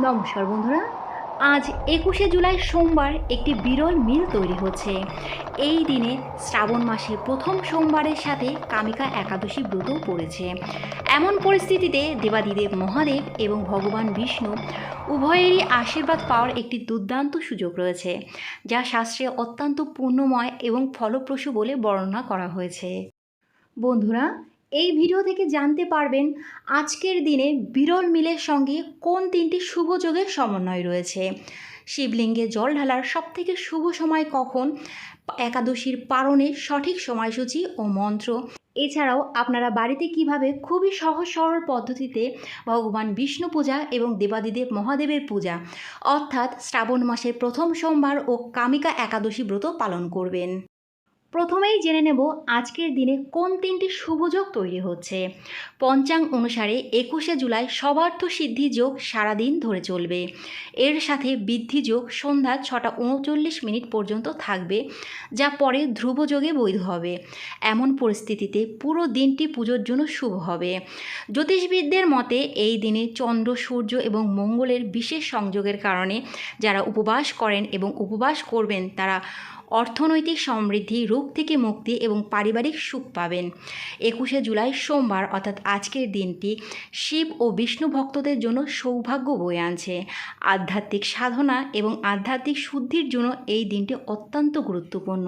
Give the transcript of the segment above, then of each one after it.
নমস্কার বন্ধুরা, আজ একুশে জুলাই সোমবার একটি বিরল মিল তৈরি হচ্ছে। এই দিনে শ্রাবণ মাসের প্রথম সোমবারের সাথে কামিকা একাদশী ব্রত পড়েছে। এমন পরিস্থিতিতে দেবাদিদেব মহাদেব এবং ভগবান বিষ্ণু উভয়েরই আশীর্বাদ পাওয়ার একটি দুর্দান্ত সুযোগ রয়েছে, যা শাস্ত্রে অত্যন্ত পূর্ণময় এবং ফলপ্রসূ বলে বর্ণনা করা হয়েছে। বন্ধুরা এই ভিডিও থেকে জানতে পারবেন আজকের দিনে বিরল মিলের সঙ্গে কোন তিনটি শুভ যোগের সমন্বয় রয়েছে। শিবলিঙ্গে জল ঢালার সবথেকে শুভ সময় কখন? একাদশীর পারণের সঠিক সময়সূচি ও মন্ত্র। এছাড়াও আপনারা বাড়িতে কীভাবে খুবই সহজ সরল পদ্ধতিতে ভগবান বিষ্ণু পূজা এবং দেবাদিদেব মহাদেবের পূজা, অর্থাৎ শ্রাবণ মাসের প্রথম সোমবার ও কামিকা একাদশী ব্রত পালন করবেন। প্রথমেই জেনে নেব আজকের দিনে কোন তিনটি শুভযোগ তৈরি হচ্ছে। পঞ্চাং অনুসারে একুশে জুলাই সবার্থ সিদ্ধি যোগ সারাদিন ধরে চলবে। এর সাথে বৃদ্ধি যোগ সন্ধ্যা ছটা উনচল্লিশ মিনিট পর্যন্ত থাকবে, যা পরে ধ্রুবযোগে বৈধ হবে। এমন পরিস্থিতিতে পুরো দিনটি পুজোর জন্য শুভ হবে। জ্যোতিষবিদদের মতে, এই দিনে চন্দ্র, সূর্য এবং মঙ্গলের বিশেষ সংযোগের কারণে যারা উপবাস করেন এবং উপবাস করবেন, তারা অর্থনৈতিক সমৃদ্ধি, রোগ থেকে মুক্তি এবং পারিবারিক সুখ পাবেন। একুশে জুলাই সোমবার, অর্থাৎ আজকের দিনটি, শিব ও বিষ্ণু ভক্তদের জন্য সৌভাগ্য বয়ে আনছে। আধ্যাত্মিক সাধনা এবং আধ্যাত্মিক শুদ্ধির জন্য এই দিনটি অত্যন্ত গুরুত্বপূর্ণ।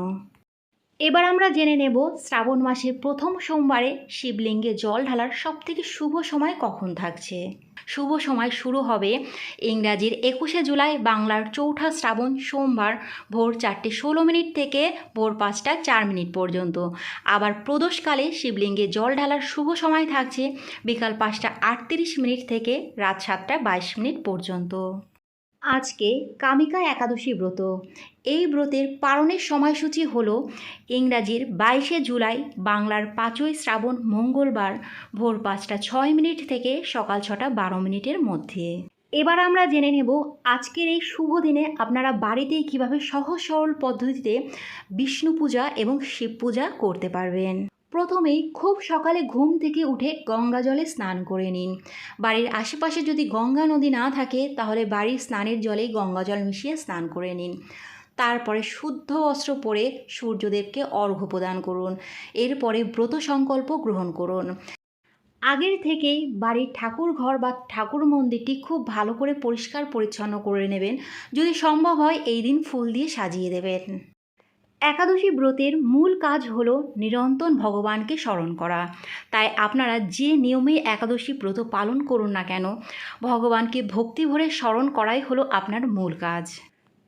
এবার আমরা জেনে নেব শ্রাবণ মাসের প্রথম সোমবারে শিবলিঙ্গে জল ঢালার সবথেকে শুভ সময় কখন থাকছে। শুভ সময় শুরু হবে ইংরাজির একুশে জুলাই বাংলার চৌঠা শ্রাবণ সোমবার ভোর চারটে ষোলো মিনিট থেকে ভোর পাঁচটা চার মিনিট পর্যন্ত। আবার প্রদোষকালে শিবলিঙ্গে জল ঢালার শুভ সময় থাকছে বিকাল পাঁচটা আটত্রিশ মিনিট থেকে রাত সাতটা বাইশ মিনিট পর্যন্ত। আজকে কামিকা একাদশী ব্রত। এই ব্রতের পালনের সময়সূচি হল ইংরাজির বাইশে জুলাই, বাংলার পাঁচই শ্রাবণ মঙ্গলবার ভোর পাঁচটা ছয় মিনিট থেকে সকাল ছটা বারো মিনিটের মধ্যে। এবার আমরা জেনে নেব আজকের এই শুভ দিনে আপনারা বাড়িতেই কীভাবে সহজ সরল পদ্ধতিতে বিষ্ণু পূজা এবং শিব পূজা করতে পারবেন। প্রথমেই খুব সকালে ঘুম থেকে উঠে গঙ্গা জলে স্নান করে নিন। বাড়ির আশেপাশে যদি গঙ্গা নদী না থাকে, তাহলে বাড়ির স্নানের জলেই গঙ্গা জল মিশিয়ে স্নান করে নিন। তারপরে শুদ্ধ অস্ত্র পরে সূর্যদেবকে অর্ঘ্য প্রদান করুন। এরপরে ব্রত সংকল্প গ্রহণ করুন। আগের থেকেই বাড়ির ঠাকুর ঘর বা ঠাকুর মন্দিরটি খুব ভালো করে পরিষ্কার পরিচ্ছন্ন করে নেবেন। যদি সম্ভব হয়, এই দিন ফুল দিয়ে সাজিয়ে দেবেন। একাদশী ব্রতের মূল কাজ হল নিরন্তর ভগবানকে স্মরণ করা। তাই আপনারা যে নিয়মে একাদশী ব্রত পালন করুন না কেন, ভগবানকে ভক্তি ভরে স্মরণ করাই হলো আপনার মূল কাজ।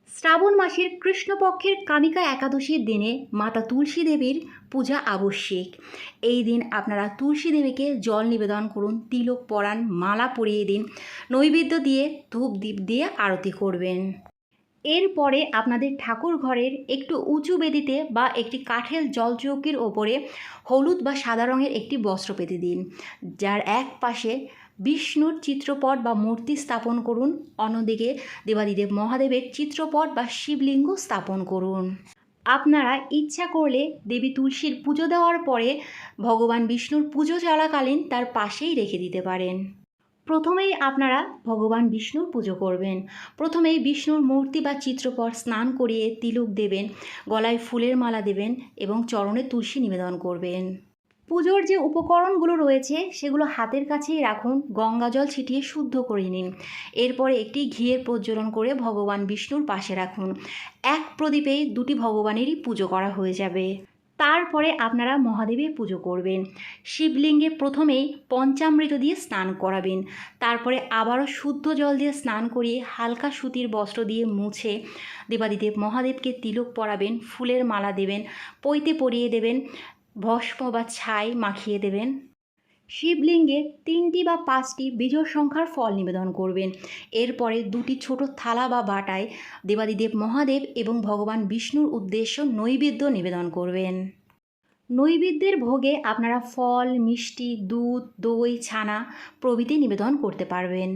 শ্রাবণ মাসের কৃষ্ণপক্ষের কামিকা একাদশীর দিনে মাতা তুলসী দেবীর পূজা আবশ্যিক। এই দিন আপনারা তুলসী দেবীকে জল নিবেদন করুন, তিলক পরান মালা পরিয়ে দিন, নৈবেদ্য দিয়ে ধূপ দ্বীপ দিয়ে আরতি করবেন। এরপরে আপনাদের ঠাকুর ঘরের একটু উঁচু বেদিতে বা একটি কাঠের জলচৌকির ওপরে হলুদ বা সাদা রঙের একটি বস্ত্র পেতে দিন, যার এক পাশে বিষ্ণুর চিত্রপট বা মূর্তি স্থাপন করুন। অন্যদিকে দেবাদিদেব মহাদেবের চিত্রপট বা শিবলিঙ্গ স্থাপন করুন। আপনারা ইচ্ছা করলে দেবী তুলসীর পুজো দেওয়ার পরে ভগবান বিষ্ণুর পুজো চলাকালীন তার পাশেই রেখে দিতে পারেন। প্রথমেই আপনারা ভগবান বিষ্ণুর পুজো করবেন। প্রথমেই বিষ্ণুর মূর্তি বা চিত্রপট স্নান করিয়ে তিলক দেবেন, গলায় ফুলের মালা দেবেন এবং চরণে তুলসী নিবেদন করবেন। পুজোর যে উপকরণগুলো রয়েছে, সেগুলো হাতের কাছেই রাখুন, গঙ্গা জল ছিটিয়ে শুদ্ধ করে নিন। এরপরে একটি ঘিয়ের প্রজ্বলন করে ভগবান বিষ্ণুর পাশে রাখুন। এক প্রদীপেই দুটি ভগবানেরই পুজো করা হয়ে যাবে। তারপরে আপনারা মহাদেবের পুজো করবেন। শিবলিঙ্গে প্রথমেই পঞ্চামৃত দিয়ে স্নান করাবেন। তারপরে আবারও শুদ্ধ জল দিয়ে স্নান করিয়ে হালকা সুতির বস্ত্র দিয়ে মুছে দেবাদিদেব মহাদেবকে তিলক পরাবেন, ফুলের মালা দেবেন, পৈতে পরিয়ে দেবেন, ভস্ম বা ছাই মাখিয়ে দেবেন। শিবলিঙ্গে তিনটি বা পাঁচটি বিজয় সংখ্যার ফল নিবেদন করবেন। এরপরে দুটি ছোট থালা বা বাটায় দেবাদিদেব মহাদেব এবং ভগবান বিষ্ণুর উদ্দেশ্য নৈবেদ্য নিবেদন করবেন। নৈবেদ্যের ভোগে আপনারা ফল, মিষ্টি, দুধ, দই, ছানা প্রভৃতি নিবেদন করতে পারবেন।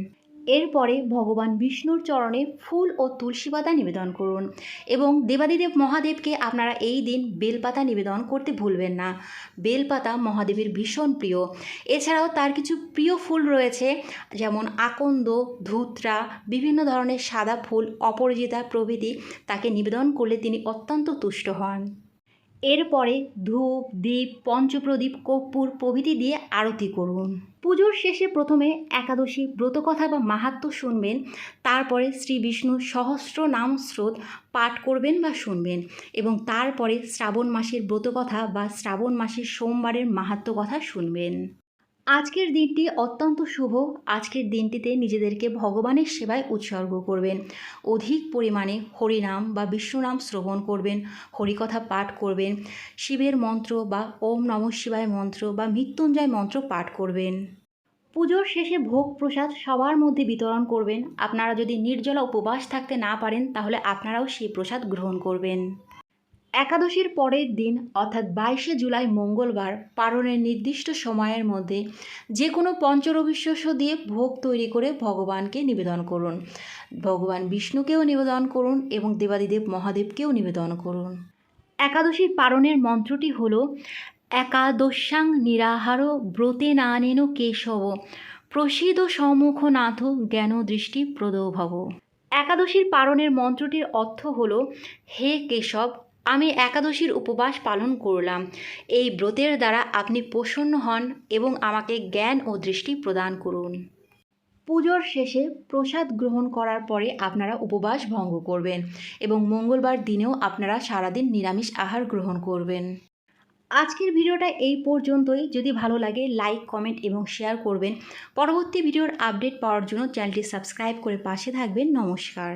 এরপরে ভগবান বিষ্ণুর চরণে ফুল ও তুলসী পাতা নিবেদন করুন। এবং দেবাদিদেব মহাদেবকে আপনারা এই দিন বেলপাতা নিবেদন করতে ভুলবেন না। বেলপাতা মহাদেবের ভীষণ প্রিয়। এছাড়াও তার কিছু প্রিয় ফুল রয়েছে, যেমন আকন্দ, ধূত্রা, বিভিন্ন ধরনের সাদা ফুল অপরাজিতা প্রভৃতি তাকে নিবেদন করলে তিনি অত্যন্ত তুষ্ট হন। এরপরে ধূপ, দীপ, পঞ্চপ্রদীপ, কর্পূর প্রভৃতি দিয়ে আরতি করুন। পুজোর শেষে প্রথমে একাদশী ব্রতকথা বা মাহাত্ম শুনবেন, তারপরে শ্রী বিষ্ণু সহস্র নাম স্রোত পাঠ করবেন বা শুনবেন এবং তারপরে শ্রাবণ মাসের ব্রতকথা বা শ্রাবণ মাসের সোমবারের মাহাত্ম কথা শুনবেন। আজকের দিনটি অত্যন্ত শুভ। আজকের দিনটিতে নিজেদেরকে ভগবানের সেবায় উৎসর্গ করবেন। অধিক পরিমাণে হরিনাম বা বিষ্ণুনাম শ্রবণ করবেন, হরিকথা পাঠ করবেন, শিবের মন্ত্র বা ওম নম শিবায় মন্ত্র বা মৃত্যুঞ্জয় মন্ত্র পাঠ করবেন। পুজোর শেষে ভোগ প্রসাদ সবার মধ্যে বিতরণ করবেন। আপনারা যদি নির্জলা উপবাস থাকতে না পারেন, তাহলে আপনারাও সেই প্রসাদ গ্রহণ করবেন। একাদশীর পরের দিন, অর্থাৎ বাইশে জুলাই মঙ্গলবার, পারণের নির্দিষ্ট সময়ের মধ্যে যে কোনো পঞ্চরবিশ্বাস দিয়ে ভোগ তৈরি করে ভগবানকে নিবেদন করুন। ভগবান বিষ্ণুকেও নিবেদন করুন এবং দেবাদিদেব মহাদেবকেও নিবেদন করুন। একাদশীর পারণের মন্ত্রটি হল, একাদশাং নিরাহার ব্রতে নানেন কেশব প্রসিদ সম্মুখনাথ জ্ঞান দৃষ্টি প্রদভব একাদশীর পারণের মন্ত্রটির অর্থ হল, হে কেশব আমি একাদশীর উপবাস পালন করলাম। এই ব্রতের দ্বারা আপনি প্রসন্ন হন এবং আমাকে জ্ঞান ও দৃষ্টি প্রদান করুন। পুজোর শেষে প্রসাদ গ্রহণ করার পরে আপনারা উপবাস ভঙ্গ করবেন এবং মঙ্গলবার দিনেও আপনারা সারাদিন নিরামিষ আহার গ্রহণ করবেন। আজকের ভিডিওটা এই পর্যন্তই। যদি ভালো লাগে, লাইক, কমেন্ট এবং শেয়ার করবেন। পরবর্তী ভিডিওর আপডেট পাওয়ার জন্য চ্যানেলটি সাবস্ক্রাইব করে পাশে থাকবেন। নমস্কার।